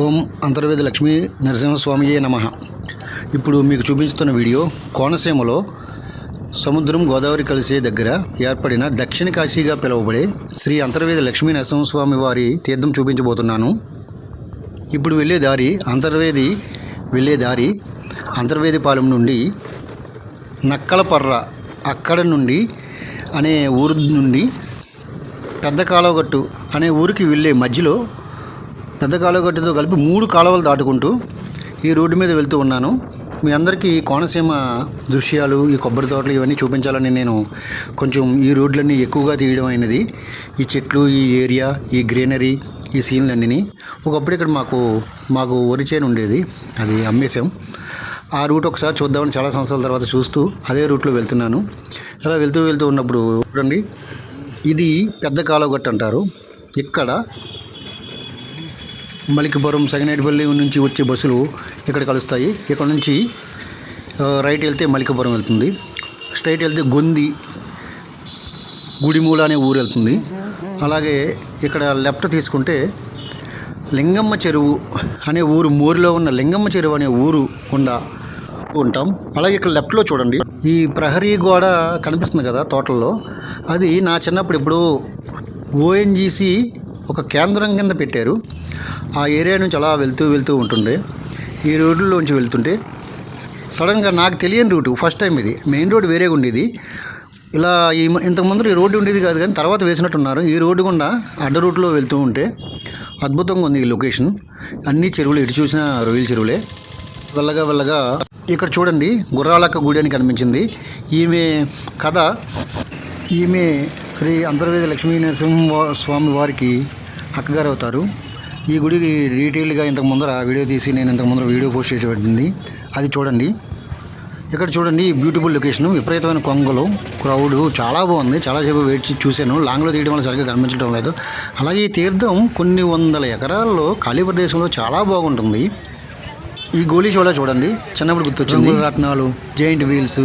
ఓం అంతర్వేద లక్ష్మీ నరసింహస్వామియే నమ. ఇప్పుడు మీకు చూపిస్తున్న వీడియో కోనసీమలో సముద్రం గోదావరి కలిసే దగ్గర ఏర్పడిన దక్షిణ కాశీగా పిలువబడే శ్రీ అంతర్వేద లక్ష్మీ నరసింహస్వామి వారి తీర్థం చూపించబోతున్నాను. ఇప్పుడు వెళ్ళే దారి అంతర్వేది వెళ్ళే దారి అంతర్వేదిపాలెం నుండి నక్కలపర్ర అక్కడ నుండి అనే ఊరు నుండి పెద్ద కాలవగట్టు అనే ఊరికి వెళ్ళే మధ్యలో పెద్ద కాలువగట్టుతో కలిపి మూడు కాలువలు దాటుకుంటూ ఈ రోడ్డు మీద వెళ్తూ ఉన్నాను. మీ అందరికీ కోనసీమ దృశ్యాలు ఈ కొబ్బరి తోటలు ఇవన్నీ చూపించాలని నేను కొంచెం ఈ రోడ్లన్నీ ఎక్కువగా తీయడం అయినది. ఈ చెట్లు ఈ ఏరియా ఈ గ్రీనరీ ఈ సీన్లన్నీ ఒకప్పుడు ఇక్కడ మాకు మాకు వరి చేను ఉండేది. అది అమ్మేశాం. ఆ రూట్ ఒకసారి చూద్దామని చాలా సంవత్సరాల తర్వాత చూస్తూ అదే రూట్లో వెళ్తున్నాను. అలా వెళ్తూ వెళ్తూ ఉన్నప్పుడు చూడండి ఇది పెద్ద కాలువగట్టు అంటారు. ఇక్కడ మలికిపురం సగినేటిపల్లి నుంచి వచ్చే బస్సులు ఇక్కడ కలుస్తాయి. ఇక్కడ నుంచి రైట్ వెళ్తే మలికిపురం వెళ్తుంది. స్ట్రైట్ వెళ్తే గొంది గుడిమూల అనే ఊరు వెళ్తుంది. అలాగే ఇక్కడ లెఫ్ట్ తీసుకుంటే లింగమ్మ చెరువు అనే ఊరు మోరిలో ఉన్న లింగమ్మ చెరువు అనే ఊరు గుండా ఉంటాం. అలాగే ఇక్కడ లెఫ్ట్లో చూడండి. ఈ ప్రహరీ గోడ కనిపిస్తుంది కదా తోటల్లో. అది నా చిన్నప్పుడు ఇప్పుడు ఓఎన్జీసీ ఒక కేంద్రం కింద పెట్టారు. ఆ ఏరియా నుంచి అలా వెళ్తూ వెళ్తూ ఉంటుండే. ఈ రోడ్లోంచి వెళ్తుంటే సడన్గా నాకు తెలియని రూటు ఫస్ట్ టైం ఇది. మెయిన్ రోడ్ వేరేగా ఉండేది. ఇలా ఈ మ- ఇంతకుముందు ఈ రోడ్డు ఉండేది కాదు కానీ తర్వాత వేసినట్టున్నారు. ఈ రోడ్డు గుండా అడ్డ రూట్లో వెళ్తూ ఉంటే అద్భుతంగా ఉంది ఈ లొకేషన్. అన్ని చెరువులు ఎటు చూసిన రొయ్యల చెరువులే. వెళ్ళగా వెళ్ళగా ఇక్కడ చూడండి గుర్రాలక్క గుడి అని కనిపించింది. ఈమె కథ ఈమె శ్రీ అంతర్వేద లక్ష్మీ నరసింహ స్వామి వారికి అక్కగారు అవుతారు ఈ గుడికి డీటెయిల్గా ఇంతకు ముందర వీడియో తీసి నేను ఇంతకు ముందర వీడియో పోస్ట్ చేసి పెట్టింది. అది చూడండి. ఇక్కడ చూడండి బ్యూటిఫుల్ లొకేషన్. విపరీతమైన కొంగలు క్రౌడ్ చాలా బాగుంది. చాలాసేపు వెయిట్ చేసి చూశాను. లాంగ్లో తీయడం వల్ల సరిగ్గా కనిపించడం లేదు. అలాగే ఈ తీర్థం కొన్ని వందల ఎకరాల్లో ఖాళీ ప్రదేశంలో చాలా బాగుంటుంది. ఈ గోలీ షోలో చూడండి. చిన్నప్పుడు గుర్తొచ్చింది. రత్నాలు. జైంట్ వీల్స్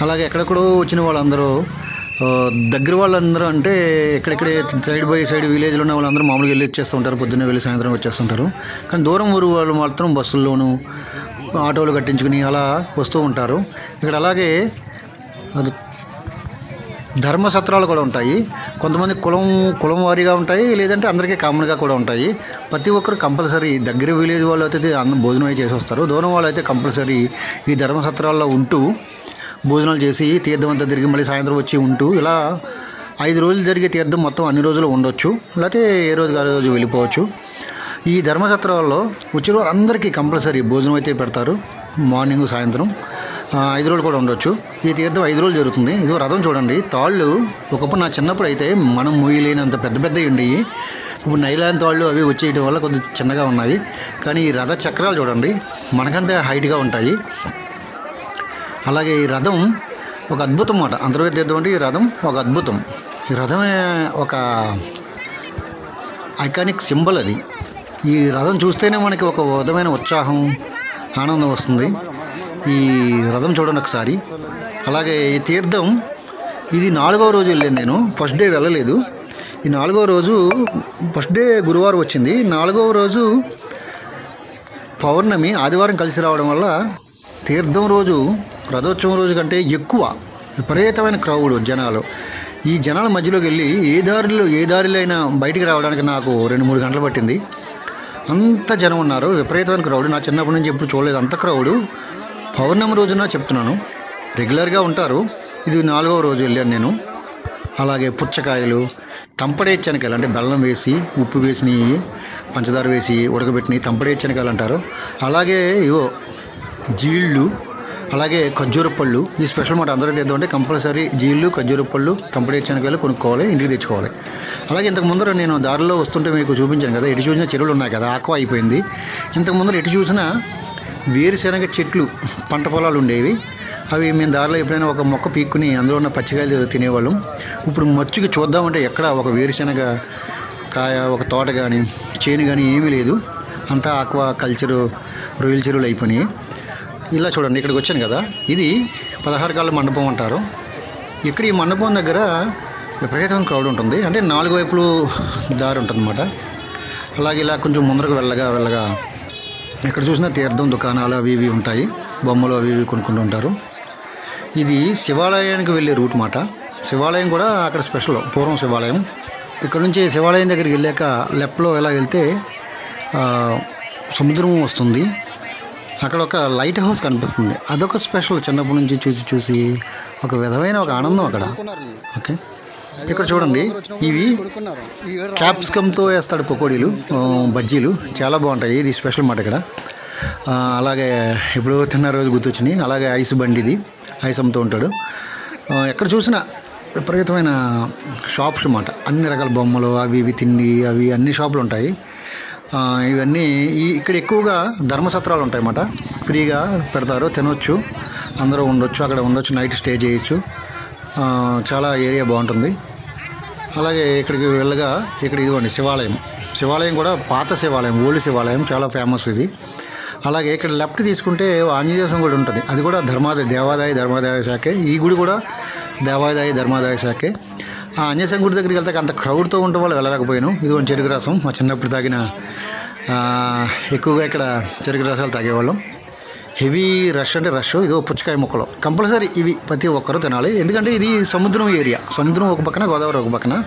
అలాగే ఎక్కడెక్కడో వచ్చిన వాళ్ళందరూ దగ్గర వాళ్ళందరూ అంటే ఎక్కడెక్కడే సైడ్ బై సైడ్ విలేజ్లో ఉన్న వాళ్ళందరూ మామూలుగా వెళ్ళి వచ్చేస్తుంటారు పొద్దున్నే వెళ్ళి సాయంత్రం వచ్చేస్తుంటారు. కానీ దూరం ఊరు వాళ్ళు మాత్రం బస్సుల్లోనూ ఆటోలు కట్టించుకుని అలా వస్తూ ఉంటారు. ఇక్కడ అలాగే అది ధర్మసత్రాలు కూడా ఉంటాయి. కొంతమంది కులం కులం వారీగా ఉంటాయి లేదంటే అందరికీ కామన్గా కూడా ఉంటాయి. ప్రతి ఒక్కరు కంపల్సరీ దగ్గర విలేజ్ వాళ్ళు అయితే అన్న భోజనం అయి చేసి వస్తారు. దూరం వాళ్ళు అయితే కంపల్సరీ ఈ ధర్మసత్రాల్లో ఉంటూ భోజనాలు చేసి తీర్థం అంతా తిరిగి మళ్ళీ సాయంత్రం వచ్చి ఉంటూ ఇలా ఐదు రోజులు జరిగే తీర్థం మొత్తం అన్ని రోజులు ఉండొచ్చు. లేకపోతే ఏ రోజు ఆ రోజు వెళ్ళిపోవచ్చు. ఈ ధర్మసత్రాల్లో వచ్చిన అందరికీ కంపల్సరీ భోజనం అయితే పెడతారు. మార్నింగ్ సాయంత్రం ఐదు రోజులు కూడా ఉండొచ్చు. ఈ తీర్థం ఐదు రోజులు జరుగుతుంది. ఇది రథం చూడండి. తాళ్ళు ఒకప్పుడు నా చిన్నప్పుడు అయితే మనం మూయలేనంత పెద్ద పెద్దవి ఉండేవి. ఇప్పుడు నైలాన్ తాళ్ళు అవి వచ్చేయడం వల్ల కొద్దిగా చిన్నగా ఉన్నాయి. కానీ ఈ రథ చక్రాలు చూడండి. మనకంతే హైట్గా ఉంటాయి. అలాగే ఈ రథం ఒక అద్భుతం మాట అంతర్వేద తీర్థం అంటే ఈ రథం ఒక అద్భుతం. ఈ రథమే ఒక ఐకానిక్ సింబల్ అది. ఈ రథం చూస్తేనే మనకి ఒక విధమైన ఉత్సాహం ఆనందం వస్తుంది. ఈ రథం చూడండి ఒకసారి. అలాగే ఈ తీర్థం ఇది నాలుగవ రోజు వెళ్ళాను నేను. ఫస్ట్ డే వెళ్ళలేదు. ఈ నాలుగవ రోజు ఫస్ట్ డే గురువారం వచ్చింది. నాలుగవ రోజు పౌర్ణమి ఆదివారం కలిసి రావడం వల్ల తీర్థం రోజు రథోత్సవం రోజు కంటే ఎక్కువ విపరీతమైన క్రౌడ్ జనాలు. ఈ జనాల మధ్యలోకి వెళ్ళి ఏ దారిలో ఏ దారిలో అయినా బయటికి రావడానికి నాకు రెండు మూడు గంటలు పట్టింది. అంత జనం ఉన్నారు విపరీతమైన క్రౌడ్. నా చిన్నప్పటి నుంచి ఎప్పుడు చూడలేదు అంత క్రౌడ్. పౌర్ణమి రోజున చెప్తున్నాను రెగ్యులర్గా ఉంటారు. ఇది నాలుగవ రోజు వెళ్ళాను నేను. అలాగే పుచ్చకాయలు తంపడే శనకాయలు అంటే బెల్లం వేసి ఉప్పు వేసినవి పంచదార వేసి ఉడకబెట్టినవి తంపడే శనకాయలు అంటారు. అలాగే ఇవో జీళ్ళు అలాగే ఖర్జూర పళ్ళు. ఈ స్పెషల్ మాట అందరూ తెద్దాం అంటే కంపల్సరీ జీళ్ళు ఖర్జూర పళ్ళు కంపెనీ శనకాయలు కొనుక్కోవాలి ఇంటికి తెచ్చుకోవాలి. అలాగే ఇంతకు ముందర నేను దారిలో వస్తుంటే మీకు చూపించాను కదా ఎటు చూసినా చెరువులు ఉన్నాయి కదా ఆక్వా అయిపోయింది. ఇంతకు ముందర ఎటు చూసినా వేరుశనగ చెట్లు పంట పొలాలు ఉండేవి. అవి మేము దారిలో ఎప్పుడైనా ఒక మొక్క పీక్కుని అందులో ఉన్న పచ్చికాయలు తినేవాళ్ళం. ఇప్పుడు మచ్చుకి చూద్దామంటే ఎక్కడ ఒక వేరుశనగ కాయ ఒక తోట కానీ చేను కానీ ఏమీ లేదు. అంతా ఆక్వా కల్చరు రొయ్యల చెరువులు అయిపోయినాయి. ఇలా చూడండి ఇక్కడికి వచ్చాను కదా. ఇది పదహారు కాళ్ళ మండపం అంటారు. ఇక్కడ ఈ మండపం దగ్గర విపరీతమైన క్రౌడ్ ఉంటుంది. అంటే నాలుగు వైపులు దారి ఉంటుందన్నమాట. అలాగే ఇలా కొంచెం ముందరకు వెళ్ళగా వెళ్ళగా ఎక్కడ చూసినా తీర్థం దుకాణాలు అవి ఇవి ఉంటాయి. బొమ్మలు అవి ఇవి కొనుక్కుంటూ ఉంటారు. ఇది శివాలయానికి వెళ్ళే రూట్ మాట శివాలయం కూడా అక్కడ స్పెషల్ పూర్వం శివాలయం. ఇక్కడ నుంచి శివాలయం దగ్గరికి వెళ్ళాక లెఫ్ట్లో ఎలా వెళ్తే సముద్రం వస్తుంది. అక్కడ ఒక లైట్ హౌస్ కనిపిస్తుంది. అదొక స్పెషల్ చిన్నప్పటి నుంచి చూసి చూసి ఒక విధమైన ఒక ఆనందం అక్కడ. ఓకే. ఇక్కడ చూడండి. ఇవి క్యాప్సికమ్తో వేస్తాడు పకోడీలు బజ్జీలు. చాలా బాగుంటాయి. ఇది స్పెషల్ మాట ఇక్కడ. అలాగే ఇప్పుడు తిన్న రోజు గుర్తొచ్చినాయి. అలాగే ఐస్ బండి ఇది ఐస్ అమ్ముతూ ఉంటాడు ఎక్కడ చూసినా విపరీతమైన షాప్స్ అన్నమాట అన్ని రకాల బొమ్మలు అవి ఇవి తిండి అవి అన్ని షాపులు ఉంటాయి. ఇవన్నీ ఈ ఇక్కడ ఎక్కువగా ధర్మసత్రాలు ఉంటాయి అన్నమాట ఫ్రీగా పెడతారు తినొచ్చు అందరూ ఉండొచ్చు అక్కడ ఉండొచ్చు నైట్ స్టే చేయొచ్చు. చాలా ఏరియా బాగుంటుంది. అలాగే ఇక్కడికి వెళ్ళగా ఇక్కడ ఇదిగోండి శివాలయం. శివాలయం కూడా పాత శివాలయం ఓల్డ్ శివాలయం చాలా ఫేమస్ ఇది. అలాగే ఇక్కడ లెఫ్ట్ తీసుకుంటే ఆంజనేయ స్వామి గుడి ఉంటుంది. అది కూడా ధర్మాదాయ దేవాదాయ ధర్మాదాయ శాఖే. ఈ గుడి కూడా దేవాదాయ ధర్మాదాయ శాఖే. ఆంజనేయ గుడి దగ్గరికి వెళ్తే అంత క్రౌడ్తో ఉండే వల్ల వెళ్ళలేకపోయాను. ఇదిగోండి చెరుకు రసం. మా చిన్నప్పుడు తాగిన ఎక్కువగా ఇక్కడ చెరుకు రసాలు తాగేవాళ్ళం. హెవీ రష్ అంటే రష్ ఇదో పుచ్చకాయ ముక్కలు. కంపల్సరీ ఇవి ప్రతి ఒక్కరూ తినాలి. ఎందుకంటే ఇది సముద్రం ఏరియా. సముద్రం ఒక పక్కన గోదావరి ఒక పక్కన.